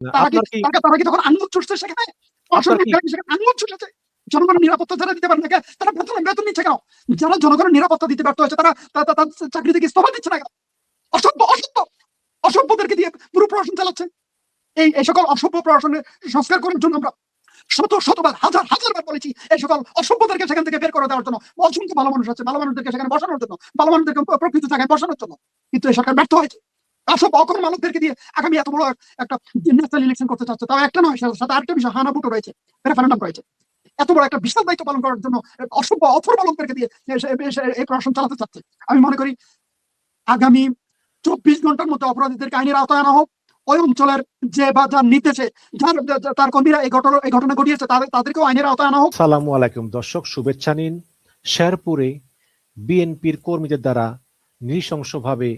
তারা কি তখন ছুটছে সেখানে? ছুটেছে। জনগণের নিরাপত্তা যারা দিতে পারে না তারা বেতন বেতন নিচ্ছে কেন? যারা জনগণের নিরাপত্তা দিতে ব্যর্থ হয়েছে তারা তা- তা- তাদের চাকরি থেকে ইস্তফা দিচ্ছে না কেন? অসভ্য অসত্য অসভ্যদেরকে দিয়ে পুরো প্রশাসন চালাচ্ছে। এই এই সকল অসভ্য প্রশাসনের সংস্কার করার জন্য আমরা শত শতবার হাজার হাজারবার বলেছি এই সকল অসভ্যদেরকে সেখান থেকে বের করে দেওয়ার জন্য। অসংখ্য ভালো মানুষ আছে ভালো মানুষদেরকে সেখানে বসানোর জন্য ভালো মানুষদেরকে প্রকৃত জায়গায় বসানোর জন্য। কিন্তু এই সরকার ব্যর্থ হয়েছে। আসব অকর্ম মালকদেরকে দিয়ে আগামী এত বড় একটা ন্যাশনাল ইলেকশন করতে চাচ্ছে, তাও একটা নয় সাথে আরেকটা বিষয় রয়েছে রেফারেন্ডাম রয়েছে এত বড় একটা বিশাল দায়িত্ব পালন করার জন্য অসভ্য অথর্ব লোকদেরকে দিয়ে এই প্রশাসন চালাতে চাচ্ছে। আমি মনে করি, আগামী চব্বিশ ঘণ্টার মধ্যে অপরাধীদেরকে আইনের আওতায় আনা হোক। ওই অঞ্চলের যে বা যার নিতেছে যার তার কর্মীরা এই ঘটনা এই ঘটনা ঘটিয়েছে, তাদের, তাদেরকেও আইনের আওতায় আনা হোক। সালামু আলাইকুম, দর্শক, শুভেচ্ছা নিন। শেরপুরে বিএনপির কর্মীদের দ্বারা নৃশংসভাবে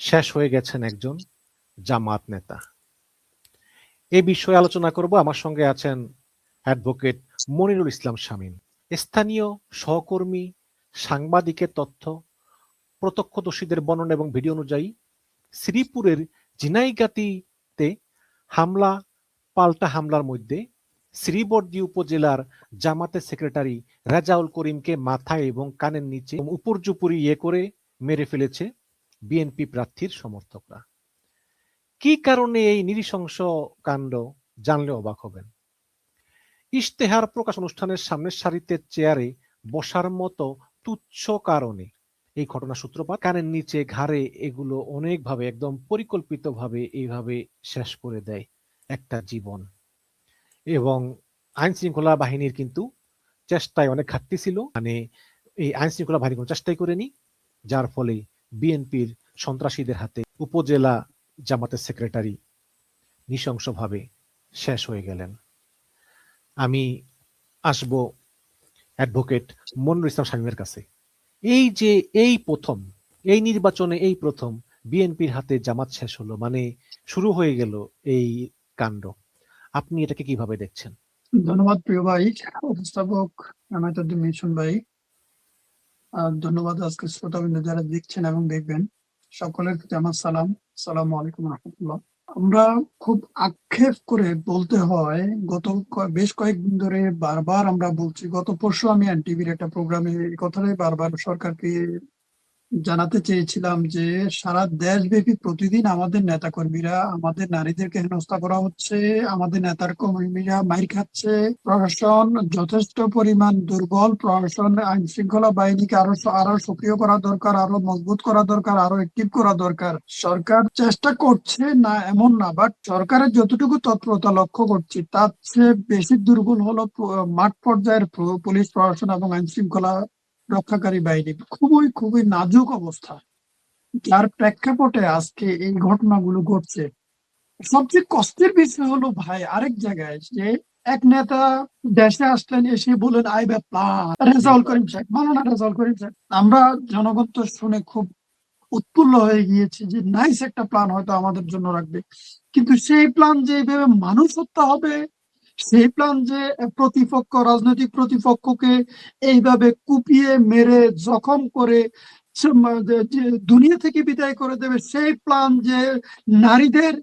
শেষ হয়ে গেছেন একজন জামাত নেতা। এ বিষয়ে আলোচনা করব। আমার সঙ্গে আছেন অ্যাডভোকেট মনিরুল ইসলাম শামীম। স্থানীয় সহকর্মী, সাংবাদিকের তথ্য, প্রত্যক্ষদর্শীদের বর্ণনা এবং ভিডিও অনুযায়ী শ্রীপুরের জিনাইগাতিতে হামলা, পাল্টা হামলার মধ্যে শ্রীবর্দী উপজেলার জামাতের সেক্রেটারি রাজাউল করিমকে মাথায় এবং কানের নিচে উপর্যুপুরি ইয়ে করে মেরে ফেলেছে বিএনপি প্রার্থীর সমর্থকরা। কি কারণে এই নৃশংস কাণ্ড জানলে অবাক হবেন? ইশতেহার প্রকাশ অনুষ্ঠানের সামনের সারিতে চেয়ারে বসার মতো তুচ্ছ কারণে এই ঘটনা সূত্রপাত কানের নিচে ঘাড়ে এগুলো অনেকভাবে একদম পরিকল্পিতভাবে এইভাবে শেষ করে দেয় একটা জীবন। এবং আইন শৃঙ্খলা বাহিনীর কিন্তু চেষ্টায় অনেক ঘাটতি ছিল। মানে এই আইন শৃঙ্খলা বাহিনী কোনো চেষ্টাই করেনি, যার ফলে বিএনপির সন্ত্রাসীদের হাতে উপজেলা জামাতের সেক্রেটারি নৃশংসভাবে শেষ হয়ে গেলেন। আমি আসব অ্যাডভোকেট মনিরুল ইসলাম শামীমের কাছে। এই যে এই প্রথম, এই নির্বাচনে এই প্রথম বিএনপির হাতে জামাত শেষ হলো মানে শুরু হয়ে গেল এই কাণ্ড। আপনি এটাকে কীভাবে দেখছেন? ধন্যবাদ প্রিয় ভাই, উপস্থাপক এমাইতুদ্দিন ভাই। ধন্যবাদ আজকে শ্রোতাবৃন্দ যারা দেখছেন এবং দেখবেন, সকলের প্রতি আমার সালাম। সালাম আলাইকুম রহমতুল্লাহ। আমরা খুব আক্ষেপ করে বলতে হয়, গত বেশ কয়েকদিন ধরে বারবার আমরা বলছি, গত পরশু আমি এনটিভির একটা প্রোগ্রামে কথাটাই বারবার সরকারকে জানাতে চেয়েছিলাম যে, সারা দেশব্যাপী প্রতিদিন আমাদের নেতাকর্মীরা, আমাদের নারীদেরকে হেনস্থা করা হচ্ছে, আমাদের নেতার কর্মীরা মাইর খাচ্ছে। প্রশাসন যথেষ্ট পরিমাণ দুর্বল। প্রশাসন আইন শৃঙ্খলা বাহিনীকে আরও আরও সক্রিয় করা দরকার, আরও মজবুত করা দরকার, আরও অ্যাক্টিভ করা দরকার। সরকার চেষ্টা করছে না এমন না বাট সরকারের যতটুকু তৎপরতা লক্ষ্য করছি, তার চেয়ে বেশি দুর্বল হলো মাঠ পর্যায়ের পুলিশ, প্রশাসন এবং আইন শৃঙ্খলা রক্ষাকারী বাহিনী। খুবই খুবই নাজুক অবস্থা। যার প্রেক্ষাপটে আজকে এই ঘটনাগুলো ঘটছে। সবচেয়ে কষ্টের বিষয় হলো ভাই, আরেক জায়গায় যে এক নেতা দেশে আসলেন, এসে বলেন আই ব্যাপ প্লান করিম সাহেব মালানা রেজাউল করিম সাহেব? আমরা জনগণ তো শুনে খুব উৎফুল্ল হয়ে গিয়েছি যে, নাইস একটা প্ল্যান হয়তো আমাদের জন্য রাখবে। কিন্তু সেই প্ল্যান যে এইভাবে মানুষ হত্যা হবে সেই প্ল্যান যে প্রতিপক্ষ, রাজনৈতিক প্রতিপক্ষকে এইভাবে কুপিয়ে মেরে জখম করে দুনিয়া থেকে বিদায় করে দেবে, সেই প্ল্যান যে নারীদের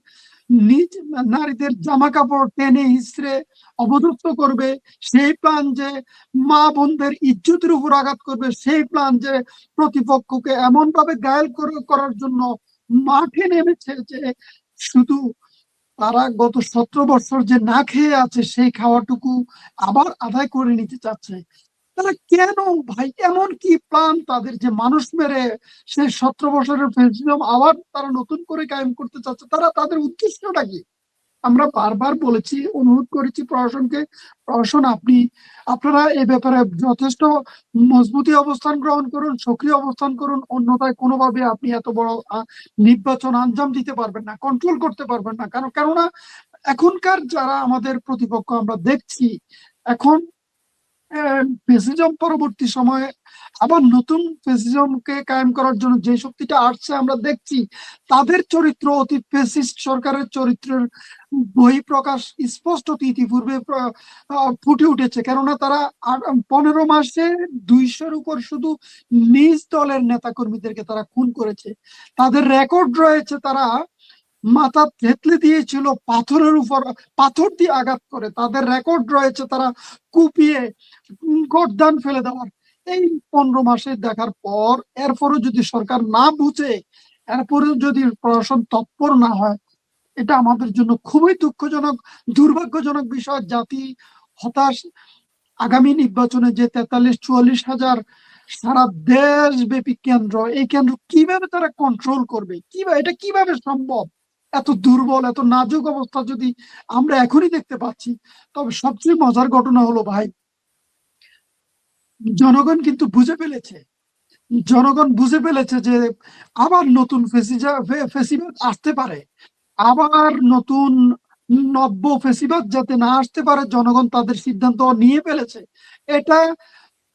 নিজ, নারীদের জামা কাপড় টেনে হিসড়ে অবদুপ্ত করবে, সেই প্ল্যান যে মা বোনদের ইজ্জতের উপর আঘাত করবে, সেই প্ল্যান যে প্রতিপক্ষকে এমন ভাবে গায়েল করার জন্য মাঠে নেমেছে যে শুধু তারা গত সতেরো বছর যে না খেয়ে আছে সেই খাওয়াটুকু আবার আদায় করে নিতে চাচ্ছে। তারা কেন ভাই? এমন কি প্ল্যান তাদের যে মানুষ মেরে সেই সতেরো বছরের আবার তারা নতুন করে কায়েম করতে চাচ্ছে? তারা তাদের উদ্দেশ্যটা কি? আমরা বারবার বলেছি, অনুরোধ করেছি প্রশাসনকে। প্রশাসন, আপনি, আপনারা এ ব্যাপারে যথেষ্ট মজবুতি অবস্থান গ্রহণ করুন, সক্রিয় অবস্থান করুন, অন্যথায় কোনোভাবে আপনি এত বড় নির্বাচন আঞ্জাম দিতে পারবেন না কন্ট্রোল করতে পারবেন না। কারণ, কেননা এখনকার যারা আমাদের প্রতিপক্ষ, আমরা দেখছি, এখন ফেসিজম পরবর্তী সময়ে আবার নতুন ফেসিজমকে কায়েম করার জন্য যে শক্তিটা আসছে আমরা দেখছি, তাদের চরিত্র অতি ফেসিস্ট সরকারের চরিত্রের বই প্রকাশ স্পষ্ট ইতিপূর্বে ফুটে উঠেছে। কেননা তারা পনেরো মাসে দুইশোর উপর শুধু নিজ দলের নেতা কর্মীদেরকে তারা খুন করেছে। তাদের রেকর্ড রয়েছে তারা মাথা থেতলে দিয়েছিল, পাথরের উপর, পাথর দিয়ে আঘাত করে। তাদের রেকর্ড রয়েছে তারা কুপিয়ে গর্দান ফেলে দেওয়ার। এই পনেরো মাসে দেখার পর এরপরও যদি সরকার না বুঝে, এরপরেও যদি প্রশাসন তৎপর না হয়, এটা আমাদের জন্য খুবই দুঃখজনক, দুর্ভাগ্যজনক বিষয়। জাতি হতাশ। আগামী নির্বাচনে যে তেতাল্লিশ, চুয়াল্লিশ হাজার সারা দেশব্যাপী কেন্দ্র, এই কেন্দ্র কীভাবে তারা কন্ট্রোল করবে? কীভাবে এটা কীভাবে সম্ভব? এত দুর্বল, এত নাজুক অবস্থা যদি আমরা এখনই দেখতে পাচ্ছি, তবে সবচেয়ে মজার ঘটনা হলো ভাই, জনগণ কিন্তু বুঝে ফেলেছে। জনগণ বুঝে ফেলেছে যে আবার নতুন ফেসিবাদ আসতে পারে। আবার নতুন নব্য ফেসিবাদ যাতে না আসতে পারে, জনগণ তাদের সিদ্ধান্ত নিয়ে ফেলেছে। এটা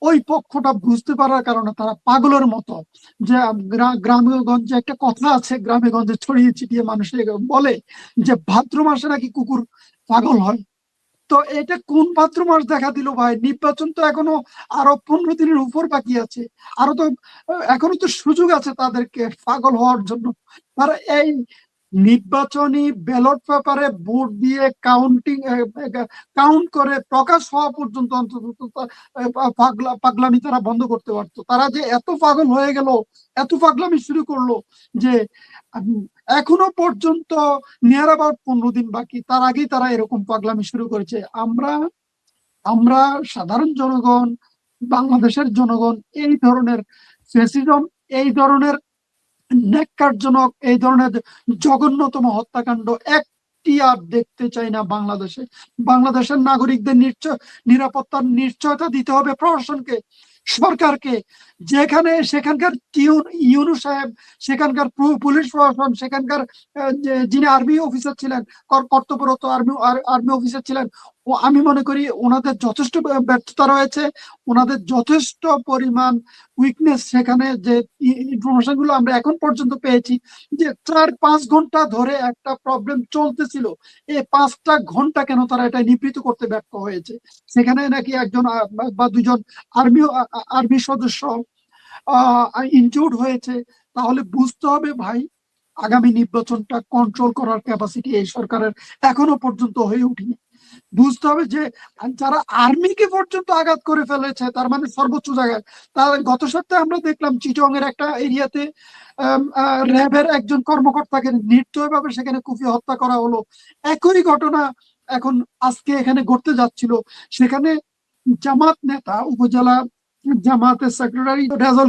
ওই পক্ষটা বুঝতে পারার কারণে তারা পাগলের মতো যে গ্রা- গ্রামে গঞ্জে একটা কথা আছে গ্রামে গঞ্জে ছড়িয়ে ছিটিয়ে মানুষে বলে যে ভাদ্র মাসে নাকি কুকুর পাগল হয়। তো এটা কোন ভাদ্র মাস দেখা দিল ভাই? নির্বাচন তো এখনও আরও পনেরো দিনের উপর বাকি আছে। আরও তো, এখনও তো সুযোগ আছে তাদেরকে পাগল হওয়ার জন্য। তারা এই নির্বাচনী ব্যালট পেপারে ভোট দিয়ে কাউন্টিং কাউন্ট করে প্রকাশ হওয়া পর্যন্ত অন্তত পাগলা, পাগলামি তারা বন্ধ করতে পারতো। তারা যে এত পাগল হয়ে গেল, এত পাগলামি শুরু করল যে এখনও পর্যন্ত নিয়ার অ্যাবাউট পনেরো দিন বাকি। তার আগেই তারা এরকম পাগলামি শুরু করেছে। আমরা আমরা সাধারণ জনগণ, বাংলাদেশের জনগণ, এই ধরনের ফেসিজম এই ধরনের ন্যাক্কারজনক এই ধরনের জঘন্যতম হত্যাকাণ্ড একটি আর দেখতে চাই না বাংলাদেশে। বাংলাদেশের নাগরিকদের নিশ্চয় নিরাপত্তার নিশ্চয়তা দিতে হবে প্রশাসনকে, সরকারকে। যেখানে সেখানকার ইউনু সাহেব, সেখানকার পুলিশ প্রশাসন, সেখানকার যিনি আর্মি অফিসার ছিলেন কর্তব্যরত আর্মি আর্মি অফিসার ছিলেন আমি মনে করি ওনাদের যথেষ্ট ব্যর্থতা রয়েছে। ওনাদের যথেষ্ট পরিমাণ উইকনেস সেখানে যে ইনফরমেশনগুলো আমরা এখন পর্যন্ত পেয়েছি যে চার, পাঁচ ঘণ্টা ধরে একটা প্রবলেম চলতেছিল। এই পাঁচটা ঘণ্টা কেন তারা এটা নিবৃত করতে ব্যর্থ হয়েছে? সেখানে নাকি একজন বা- দুজন আর্মি আর্মি সদস্য ইনজুর্ড হয়েছে। তাহলে বুঝতে হবে ভাই, আগামী নির্বাচনটা কন্ট্রোল করার ক্যাপাসিটি এই সরকারের এখনও পর্যন্ত হয়ে ওঠেনি বুঝতে হবে যে যারা আর্মিকে পর্যন্ত আঘাত করে ফেলেছে, তার মানে সর্বোচ্চ জায়গায় তার গত সপ্তাহে আমরা দেখলাম চিটং এর একটা এরিয়াতে র্যাবের একজন কর্মকর্তাকে নির্দয়ভাবে সেখানে কুপি হত্যা করা হলো। একই ঘটনা এখন আজকে এখানে ঘটতে যাচ্ছিল। সেখানে জামাত নেতা উপজেলা জামাতের সেক্রেটারি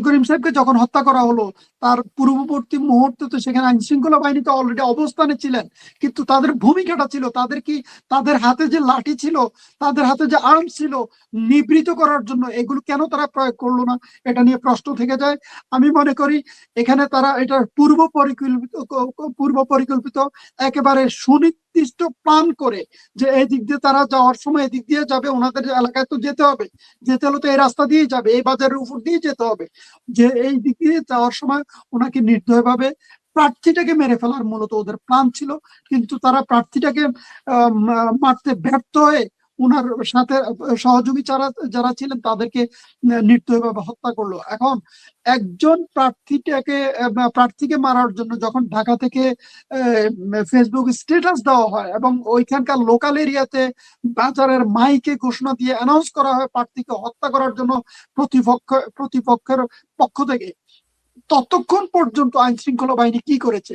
করিম সাহেবকে যখন হত্যা করা হলো, তার পূর্ববর্তী মুহূর্তে তো সেখানে আইন শৃঙ্খলা অলরেডি অবস্থানে ছিলেন। কিন্তু তাদের ভূমিকাটা ছিল, তাদের কি তাদের হাতে যে লাঠি ছিল, তাদের হাতে যে আর্ম ছিল, নিবৃত করার জন্য এগুলো কেন তারা প্রয়োগ করল না? এটা নিয়ে প্রশ্ন থেকে যায়। আমি মনে করি এখানে তারা এটা পূর্ব পরিকল্পিত পূর্ব পরিকল্পিত একেবারে সুনির্দিষ্ট প্ল্যান করে যে এই দিক দিয়ে তারা যাওয়ার সময় এদিক দিয়ে যাবে, ওনাদের এলাকায় তো যেতে হবে। যেতে হলে তো এই রাস্তা দিয়ে যাবে, এই বাজারের উপর দিয়ে যেতে হবে। যে এই দিক দিয়ে যাওয়ার সময় ওনাকে নির্দয়ভাবে প্রার্থীটাকে মেরে ফেলার মূলত ওদের প্ল্যান ছিল। কিন্তু তারা প্রার্থীটাকে মারতে ব্যর্থ হয়ে ওনার সাথে সহযোগী যারা যারা ছিলেন তাদেরকে নির্দয়ভাবে হত্যা করল। এখন একজন প্রার্থীটাকে, প্রার্থীকে মারার জন্য যখন ঢাকা থেকে ফেসবুক স্ট্যাটাস দেওয়া হয় এবং ওইখানকার লোকাল এরিয়াতে বাজারের মাইকে ঘোষণা দিয়ে অ্যানাউন্স করা হয় প্রার্থীকে হত্যা করার জন্য প্রতিপক্ষ, প্রতিপক্ষের পক্ষ থেকে। ততক্ষণ পর্যন্ত আইন শৃঙ্খলা বাহিনী কি করেছে?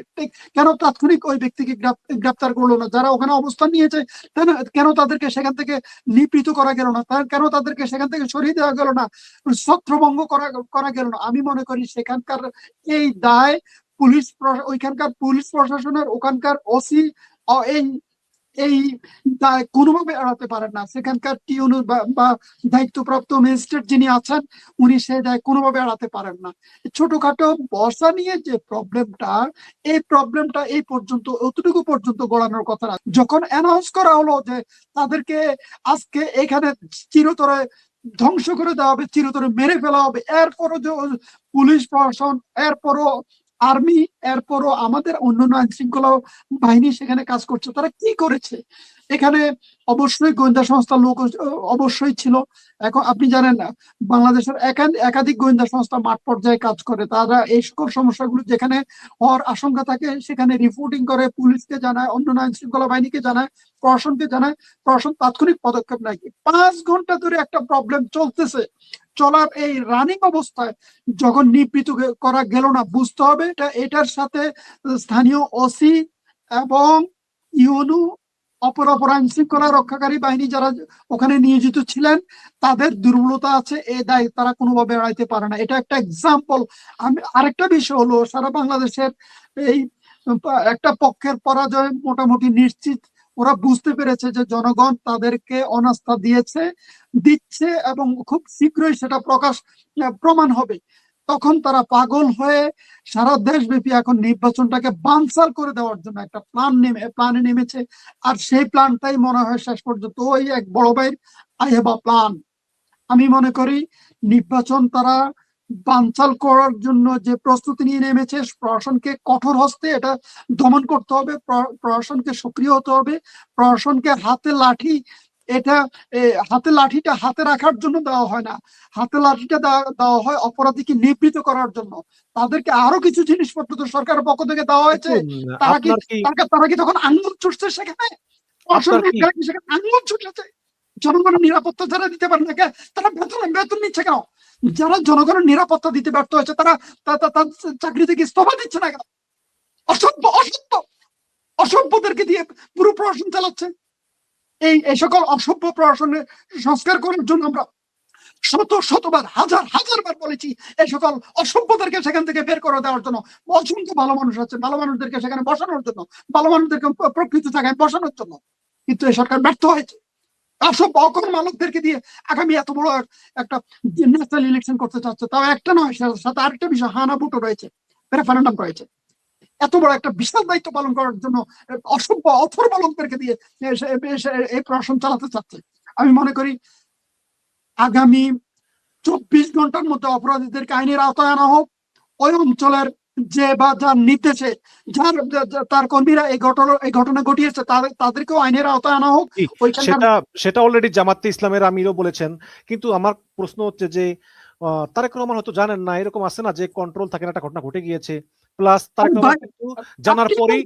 কেন তাৎক্ষণিক ওই ব্যক্তিকে গ্রেপ্তার করল না? যারা ওখানে অবস্থান নিয়েছে কেন- তাদেরকে সেখান থেকে নিবৃত করা গেল না? কেন তাদেরকে সেখান থেকে সরিয়ে দেওয়া গেল না? ছত্রভঙ্গ করা করা গেল না? আমি মনে করি সেখানকার এই দায় পুলিশ ওইখানকার পুলিশ প্রশাসনের, ওখানকার ওসি এই এই দায় কোনোভাবে এড়াতে পারেন না। সেখানকার টিউন বা দায়িত্বপ্রাপ্ত ম্যাজিস্ট্রেট যিনি আছেন, উনি সেই দায় কোনোভাবে এড়াতে পারেন না। ছোটখাটো বর্ষা নিয়ে যে প্রবলেমটা, এই প্রবলেমটা এই পর্যন্ত অতটুকু পর্যন্ত গড়ানোর কথা যখন অ্যানাউন্স করা হলো যে তাদেরকে আজকে এখানে চিরতরে ধ্বংস করে দেওয়া হবে, চিরতরে মেরে ফেলা হবে, এরপরও যে পুলিশ প্রশাসন, এরপরও আর্মি এরপরও আমাদের অন্যান্য আইন শৃঙ্খলা বাহিনী সেখানে কাজ করছে। তারা কি করেছে? এখানে অবশ্যই গোয়েন্দা সংস্থার লোক অবশ্যই ছিল। এখন আপনি জানেন না, বাংলাদেশের একাধিক গোয়েন্দা সংস্থা মাঠ পর্যায়ে কাজ করে। তারা এই সকল সমস্যাগুলো যেখানে হওয়ার আশঙ্কা থাকে, সেখানে রিপোর্টিং করে, পুলিশকে জানায়, অন্য আইন শৃঙ্খলা বাহিনীকে জানায়, প্রশাসনকে জানায়। প্রশাসন তাৎক্ষণিক পদক্ষেপ নেয়। পাঁচ ঘণ্টা ধরে একটা প্রবলেম চলতেছে। চলার এই রানিং অবস্থায় যখন নিবৃত করা গেল না, বুঝতে হবে এটা, এটার সাথে স্থানীয় ওসি এবং ইউনু অপর অপর আইন শৃঙ্খলা রক্ষাকারী বাহিনী যারা ওখানে নিয়োজিত ছিলেন, তাদের দুর্বলতা আছে এই দায় তারা কোনোভাবে এড়াইতে পারে না। এটা একটা এক্সাম্পল আমি আরেকটা বিষয় হলো, সারা বাংলাদেশের এই, একটা পক্ষের পরাজয় মোটামুটি নিশ্চিত। ওরা বুঝতে পেরেছে যে জনগণ তাদেরকে অনাস্থা দিয়েছে, দিচ্ছে এবং খুব শীঘ্রই সেটা প্রকাশ, প্রমাণ হবে। তখন তারা পাগল হয়ে সারা দেশব্যাপী এখন নির্বাচনটাকে বানসাল করে দেওয়ার জন্য একটা প্ল্যান নেমে প্ল্যানে নেমেছে। আর সেই প্ল্যানটাই মনে হয় শেষ পর্যন্ত ওই এক বড় ভাইয়ের আই প্ল্যান আমি মনে করি নির্বাচন তারা বানচাল করার জন্য যে প্রস্তুতি নিয়ে নেমেছে, প্রশাসনকে কঠোর হস্তে এটা দমন করতে হবে প্রশাসনকে সক্রিয় হতে হবে, প্রশাসনকে হাতে লাঠি এটা হাতে লাঠিটা হাতে রাখার জন্য দেওয়া হয় না। হাতে লাঠিটা দেওয়া হয় অপরাধীকে নিবৃত করার জন্য। তাদেরকে আরও কিছু জিনিসপত্র তো সরকারের পক্ষ থেকে দেওয়া হয়েছে। তারা কি তারা কি তখন আঙুল ছুটছে সেখানে? ছুটেছে? জনগণের নিরাপত্তা যারা দিতে পারে না তারা বেতন বেতন নিচ্ছে কেন? যারা জনগণের নিরাপত্তা দিতে ব্যর্থ হয়েছে তার চাকরি থেকে ইস্তফা দিচ্ছে না কেন? অসভ্য অসত্য! অসভ্যদেরকে দিয়ে পুরো প্রশাসন চালাচ্ছে। এই এই সকল অসভ্য প্রশাসনের সংস্কার করার জন্য আমরা শত, শতবার, হাজার হাজার বার বলেছি, এই সকল অসভ্যদেরকে সেখান থেকে বের করে দেওয়ার জন্য। অসংখ্য ভালো মানুষ আছে ভালো মানুষদেরকে সেখানে বসানোর জন্য, ভালো মানুষদেরকে প্র- প্রকৃত জায়গায় বসানোর জন্য। কিন্তু এই সরকার ব্যর্থ হয়েছে। অসভ্য, অকর্ম মালকদেরকে দিয়ে আগামী এত বড় একটা ন্যাশনাল ইলেকশন করতে চাচ্ছে, তাও একটা নয়, সাথে- সাথে আরেকটা বিষয়, হানা বুটো রয়েছে রেফারেন্ডাম রয়েছে। এত বড় একটা বিশাল দায়িত্ব পালন করার জন্য অসভ্য অথর্ব লোকদেরকে দিয়ে এই প্রশাসন চালাতে চাচ্ছে। আমি মনে করি আগামী চব্বিশ ঘণ্টার মধ্যে অপরাধীদেরকে আইনের আওতায় আনা হোক। ওই অঞ্চলের যে বা যার নির্দেশে যার তার কর্মীরা এই ঘটনা এই ঘটনা ঘটিয়েছে তাদের তাদেরকেও আইনের আওতায় আনা হোক। সেটা সেটা অলরেডি জামাতে ইসলামের আমিরও বলেছেন। কিন্তু আমার প্রশ্ন হচ্ছে যে আহ, তারেক রহমান হয়তো জানেন না এরকম আছে না যে কন্ট্রোল থাকে না একটা ঘটনা ঘটে গিয়েছে। প্লাস তারেক রহমান কিন্তু জানার পরেই।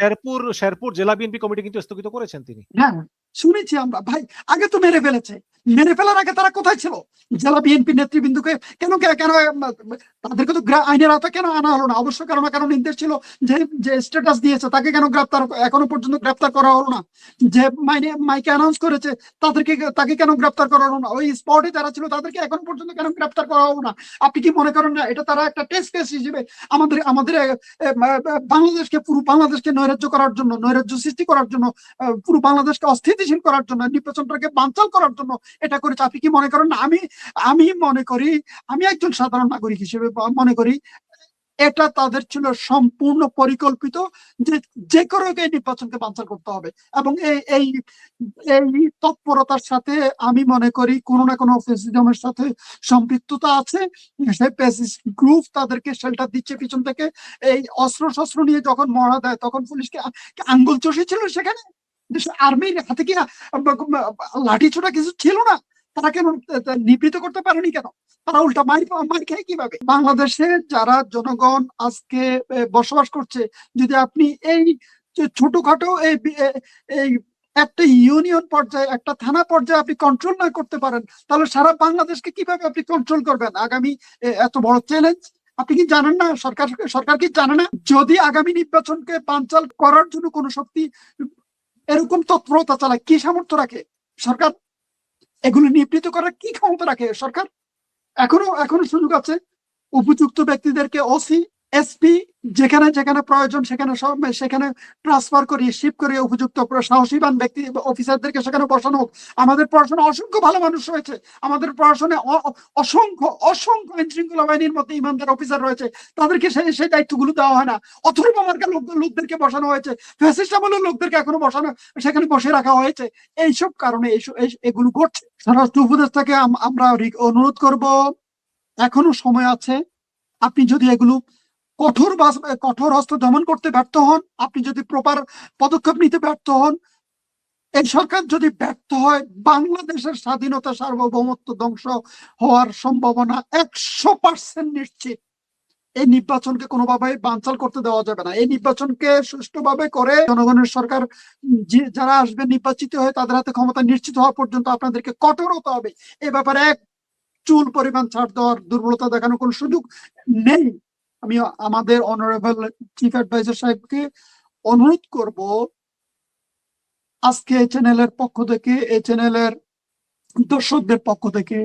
শেরপুর শেরপুর জেলা বিএনপি কমিটি কিন্তু স্থগিত করেছেন তিনি। হ্যাঁ শুনেছি আমরা। ভাই আগে তো মেরে ফেলেছে। মেরে ফেলার আগে তারা কোথায় ছিল? জেলা বিএনপি নেতৃবৃন্দকে কেন কেন তাদেরকে তো আইনের আওতায় কেন আনা হলো না? অবশ্য কারণ না কারণ নির্দেশ ছিল যে যে স্ট্যাটাস দিয়েছে তাকে কেন গ্রেপ্তার এখনও পর্যন্ত গ্রেপ্তার করা হলো না? যে মাইনে মাইকে অ্যানাউন্স করেছে তাদেরকে তাকে কেন গ্রেপ্তার করা হলো না? ওই স্পটে যারা ছিল তাদেরকে এখনও পর্যন্ত কেন গ্রেপ্তার করা হলো না? আপনি কি মনে করেন না এটা তারা একটা টেস্ট কেস হিসেবে আমাদের আমাদের বাংলাদেশকে পুরো বাংলাদেশকে নৈরাজ্য করার জন্য, নৈরাজ্য সৃষ্টি করার জন্য পুরো বাংলাদেশকে অস্থিতিশীল করার জন্য, নির্বাচনটাকে বানচাল করার জন্য এটা করেছে। আপনি কি মনে করেন? আমি আমি মনে করি, আমি একজন সাধারণ নাগরিক হিসেবে মনে করি এটা তাদের ছিল সম্পূর্ণ পরিকল্পিত যে যে নির্বাচনকে বানচাল করতে হবে। এবং এই এই তৎপরতার সাথে আমি মনে করি কোনো না কোনো ফেসিজমের সাথে সম্পৃক্ততা আছে। গ্রুপ তাদেরকে শেল্টার দিচ্ছে পিছন থেকে। এই অস্ত্র শস্ত্র নিয়ে যখন মহড়া দেয়, তখন পুলিশকে আঙ্গুল চষেছিল সেখানে? আর্মির হাতে কি লাঠি ছোটা কিছু ছিল না? তারা কেন নিবৃত করতে পারেনি কেন? তারা উল্টা মার মার খায় কীভাবে? বাংলাদেশে যারা জনগণ আজকে বসবাস করছে, যদি আপনি এই ছোটখাটো এই এই একটা ইউনিয়ন পর্যায়ে, একটা থানা পর্যায়ে আপনি কন্ট্রোল না করতে পারেন, তাহলে সারা বাংলাদেশকে কীভাবে আপনি কন্ট্রোল করবেন? আগামী এত বড় চ্যালেঞ্জ আপনি কি জানেন না? সরকার সরকার কি জানে না? যদি আগামী নির্বাচনকে পাঞ্চাল করার জন্য কোনো শক্তি, এরকম তৎপরতা চালায়, কি সামর্থ্য রাখে? সরকার এগুলো নিবৃত করার কি ক্ষমতা রাখে সরকার? এখনও এখনও সুযোগ আছে। উপযুক্ত ব্যক্তিদেরকে ওসি এসপি যেখানে যেখানে প্রয়োজন, সেখানে সব সেখানে ট্রান্সফার করিয়ে শিপ করিয়ে উপযুক্ত সাহসীবান ব্যক্তি অফিসারদেরকে সেখানে বসানো হোক। আমাদের পড়াশোনা অসংখ্য ভালো মানুষ রয়েছে। আমাদের অ- অসংখ্য অসংখ্য আইন শৃঙ্খলা বাহিনীর মধ্যে ইমানদার অফিসার রয়েছে। তাদেরকে সেই সেই দায়িত্বগুলো দেওয়া হয় না। অথর্ব মার্কা লোক লোকদেরকে বসানো হয়েছে। ফ্যাসিস্ট লোকদেরকে এখনও বসানো সেখানে বসে রাখা হয়েছে। এইসব কারণে এগুলো ঘটছে। স্বরাষ্ট্র উপদেষ্টাকে আম- আমরা অনুরোধ করব। এখনও সময় আছে। আপনি যদি এগুলো কঠোর কঠোর হস্ত দমন করতে ব্যর্থ হন। আপনি যদি প্রপার পদক্ষেপ নিতে ব্যর্থ হন, এই সরকার যদি ব্যর্থ হয়, বাংলাদেশের স্বাধীনতা সার্বভৌমত্ব ধ্বংস হওয়ার সম্ভাবনা একশো পার্সেন্ট নিশ্চিত। এই নির্বাচনকে কোনোভাবে বানচাল করতে দেওয়া যাবে না। এই নির্বাচনকে সুষ্ঠুভাবে করে জনগণের সরকার যারা আসবে নির্বাচিত হয়ে তাদের হাতে ক্ষমতা নিশ্চিত হওয়া পর্যন্ত আপনাদেরকে কঠোর হতে হবে। এ ব্যাপারে এক চুল পরিমাণ ছাড় দেওয়ার দুর্বলতা দেখানোর কোনো সুযোগ নেই। আমি আমাদের অনারেবল চিফ অ্যাডভাইজার সাহেবকে অনুরোধ করব আজকে এই চ্যানেলের পক্ষ থেকে, এই চ্যানেলের দর্শকদের পক্ষ থেকে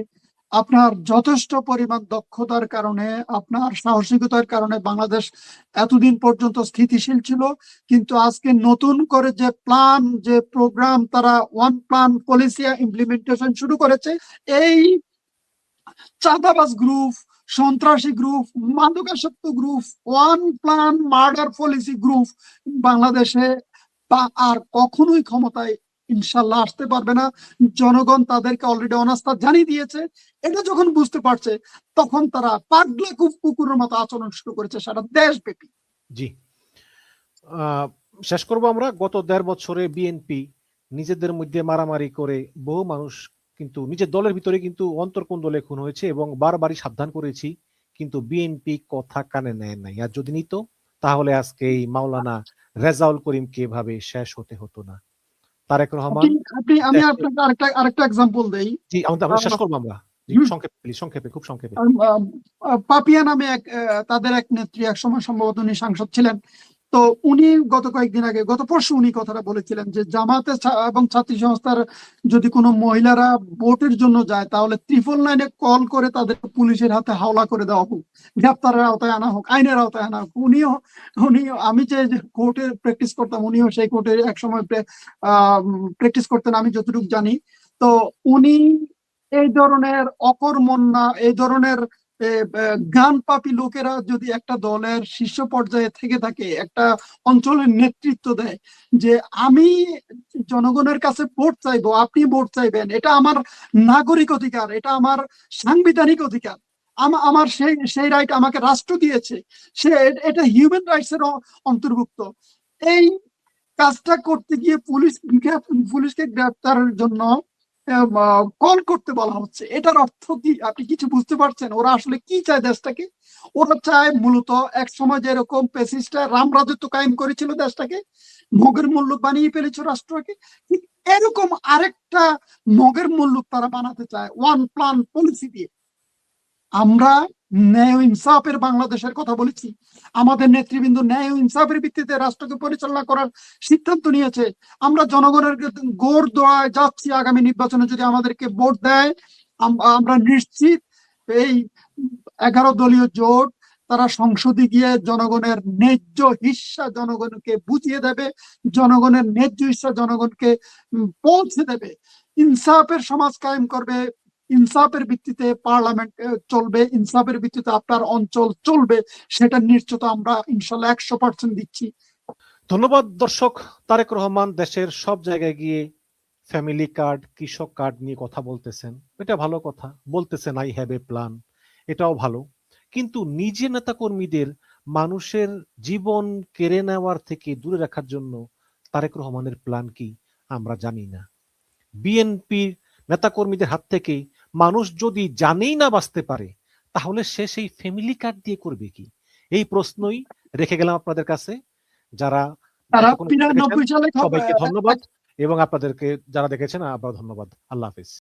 আপনার যথেষ্ট পরিমাণ দক্ষতার কারণে, আপনার সাহসিকতার কারণে বাংলাদেশ এতদিন পর্যন্ত স্থিতিশীল ছিল। কিন্তু আজকে নতুন করে যে প্ল্যান যে প্রোগ্রাম তারা ওয়ান প্ল্যান পলিসি ইমপ্লিমেন্টেশন শুরু করেছে, এই চাঁদাবাজ গ্রুপ সন্ত্রাসী গ্রুপ, মাদকাসক্ত group, one plan murder policy group বাংলাদেশে বা আর কখনোই ক্ষমতায় ইনশাল্লাহ আসতে পারবে না। জনগণ তাদেরকে অলরেডি অনাস্থা জানিয়ে দিয়েছে। এটা যখন বুঝতে পারছে, তখন তারা পাগলা কু- কুকুরের মতো আচরণ শুরু করেছে সারা দেশব্যাপী। জি। শেষ করব আমরা। গত দেড় বছরে বিএনপি নিজেদের মধ্যে মারামারি করে বহু মানুষ কিন্তু নিজের দলের ভিতরে কিন্তু অন্তর্কোন্দলে খুন হয়েছে এবং বারবারই সাবধান করেছি কিন্তু বিএনপি কথা কানে নেয় নাই। আর যদি নিত তাহলে আজকে এই মাওলানা রেজাউল করিমকে এভাবে শেষ হতে হতো না। তারেক রহমান আপনি- আমি আপনাকে আরেকটা আরেকটা দেই। জি আমরা শেষ করব আমরা। সংক্ষেপে সংক্ষেপে খুব সংক্ষেপে। পাপিয়া নামে এক তাদের এক নেত্রী এক সময় সম্ভবত উনি সাংসদ ছিলেন। তো উনি গত কয়েকদিন আগে, গত পরশু উনি কথাটা বলেছিলেন যে জামাতে এবং ছাত্রী সংস্থার যদি কোনো মহিলারা ভোটের জন্য যায়, তাহলে ত্রিপল নাইনে কল করে তাদের পুলিশের হাতে হাওলা করে দেওয়া হোক, গ্রেপ্তারের আওতায় আনা হোক, আইনের আওতায় আনা হোক। উনিও, উনি, আমি যে কোর্টে প্র্যাকটিস করতাম, উনিও সেই কোর্টে এক সময় প্র্যাকটিস করতেন, আমি যতটুকু জানি। তো উনি এই ধরনের অকর্মণ্যা, এই ধরনের এ, এ, গান পাপি লোকেরা যদি একটা দলের শীর্ষ পর্যায়ে থেকে থাকে একটা অঞ্চলের নেতৃত্ব দেয় যে আমি জনগণের কাছে ভোট চাইব আপনি ভোট চাইবেন এটা আমার নাগরিক অধিকার এটা আমার সাংবিধানিক অধিকার। আমার সেই সেই রাইট আমাকে রাষ্ট্র দিয়েছে সে এটা হিউম্যান রাইটস এর অন্তর্ভুক্ত। এই কাজটা করতে গিয়ে পুলিশ পুলিশকে গ্রেপ্তারের জন্য কল করতে বলা হচ্ছে। এটার অর্থ কি? আপনি কিছু বুঝতে পারছেন? ওরা আসলে কি চায় দেশটাকে? ওরা চায় মূলত এক সময় যেরকম পেসিস্টা রাম রাজত্ব কায়েম করেছিল দেশটাকে, মগের মূল্য বানিয়ে ফেলেছে রাষ্ট্রকে এরকম আরেকটা মগের মূল্য তারা বানাতে চায় ওয়ান প্ল্যান পলিসি দিয়ে। আমরা ন্যায় ইনসাফের বাংলাদেশের কথা বলেছি। আমাদের নেতৃবৃন্দ ন্যায় ইনসাফের ভিত্তিতে রাষ্ট্রকে পরিচালনা করার সিদ্ধান্ত নিয়েছে। আমরা জনগণের গোর দোয়ায় যাচ্ছি আগামী নির্বাচনে যদি আমাদেরকে ভোট দেয়। আমরা নিশ্চিত এই এগারো দলীয় জোট তারা সংসদে গিয়ে জনগণের ন্যায্য হিস্সা জনগণকে বুঝিয়ে দেবে, জনগণের ন্যায্য হিস্সা জনগণকে পৌঁছে দেবে। ইনসাফের সমাজ কায়েম করবে ইনসাফের ভিত্তিতে পার্লামেন্ট চলবে, ইনসাফের ভিত্তিতে আপনার অঞ্চল চলবে, সেটা নিশ্চিত আমরা ইনশাল্লাহ একশো পার্সেন্ট দিচ্ছি। ধন্যবাদ দর্শক। তারেক রহমান দেশের সব জায়গায় গিয়ে ফ্যামিলি কার্ড, কৃষক কার্ড নিয়ে কথা বলতেছেন। এটা ভালো কথা। বলতেছেন আই হ্যাভ এ প্ল্যান এটাও ভালো। কিন্তু নিজে নেতাকর্মীদের মানুষের জীবন কেড়ে নেওয়ার থেকে দূরে রাখার জন্য তারেক রহমানের প্ল্যান কি? আমরা জানি না। বিএনপির নেতাকর্মীদের হাত থেকে মানুষ যদি জানেই না বাঁচতে পারে তাহলে সে সেই ফ্যামিলি কার্ড দিয়ে করবে কি? এই প্রশ্নই রেখে গেলাম আপনাদের কাছে। যারা সবাইকে ধন্যবাদ এবং আপনাদেরকে যারা দেখেছেন আবার ধন্যবাদ। আল্লাহ হাফিজ।